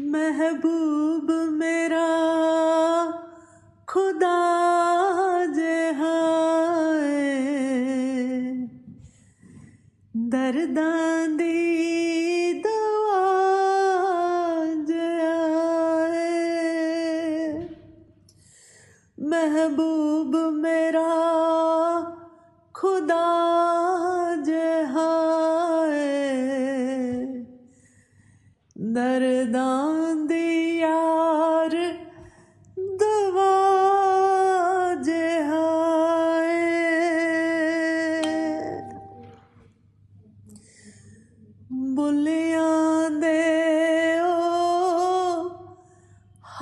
ਮਹਿਬੂਬ ਮੇਰਾ ਖੁਦਾ ਜਿਹਾ ਏ ਦਰਦਾਂ ਦੀ ਦਵਾ ਜਿਹਾ ਮਹਿਬੂਬ ਮੇਰਾ ਖੁਦਾ ਜਿਹਾ ਦਰਦਾਂ ਦੀ ਯਾਰ ਦਵਾ ਜਿਹਾ ਏ। ਦੇ ਓ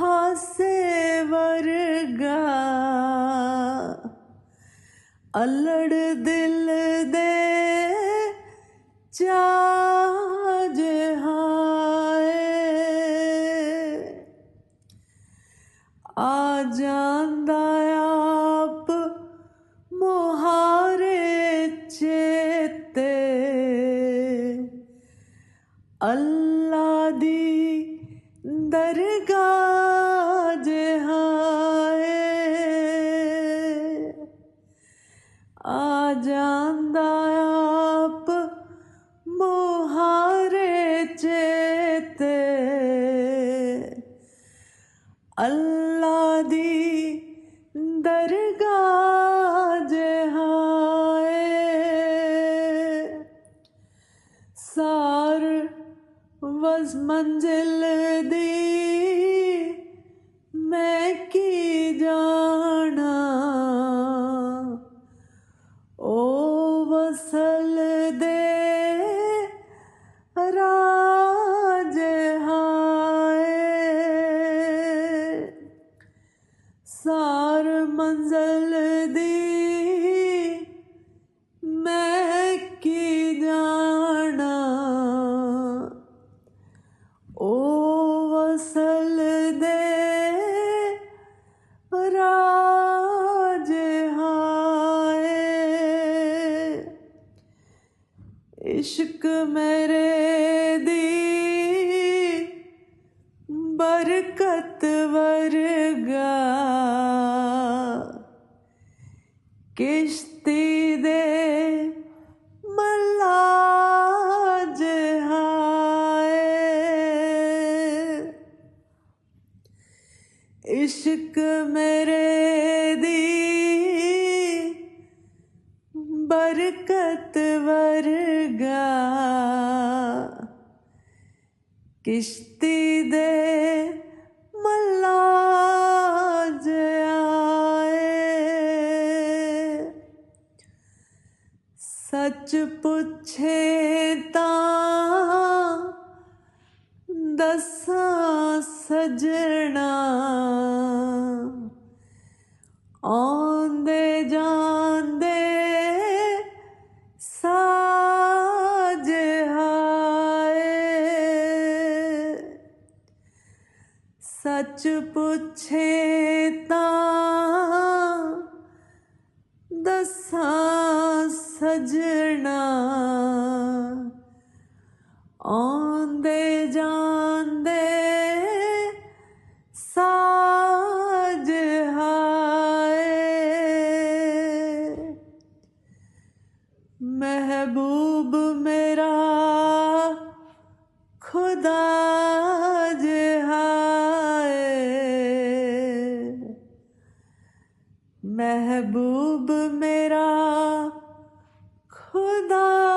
ਹਾਸੇ ਵਰਗਾ ਅਲੜ ਦਿਲ ਦੇ ਚਾਜ ਜਾਂਦਾ ਆਪ ਮੁਹਾਰੇ ਚੇਤੇ। ਅੱਲਾ ਦੀ ਦਰਗਾਹ ਜਹਾਏ ਆ ਜਾਂਦਾ ਆਪ ਮੁਹਾਰੇ ਚੇਤੇ। ਅੱਲਾ ਦੀ ਦਰਗਾਹ ਜਹਾਏ। ਸਾਰ ਵਸ ਮੰਜ਼ਿਲ ਦੀ ਮੈਂ ਕੀ ਜਾਣਾ? ਓ ਵਸਲ ਮੰਜ਼ਲ ਦੀ ਮੈਂ ਕੀ ਜਾਣਾ ਓ ਵਸਲ ਦੇ ਰਾਜ ਹਾਏ ਇਸ਼ਕ ਮੇਰੇ ਦੀ ਬਰਕਤ ਵਰਗਾ ਕਿਸ਼ਤੀ ਦੇ ਮਲਾਜ ਹਾਏ। ਇਸ਼ਕ ਮੇਰੇ ਦੀ ਬਰਕਤ ਵਰਗਾ। ਕਿਸ਼ਤੀ ਦੇ ਸੱਚ ਪੁੱਛੇ ਤਾਂ ਦੱਸਾਂ ਸਜਣਾ। ਆਉਂਦੇ ਜਾਂਦੇ ਸਾਜ ਹਾਏ। ਸੱਚ ਪੁੱਛੇ ਤਾਂ ਦੱਸਾਂ ਸਜਣਾ। ਆਉਂਦੇ ਜਾਂਦੇ ਸਾਜ ਹਾਏ। ਮਹਿਬੂਬ ਮੇਰਾ ਖੁਦਾ ਮਹਿਬੂਬ ਮੇਰਾ ਖੁਦਾ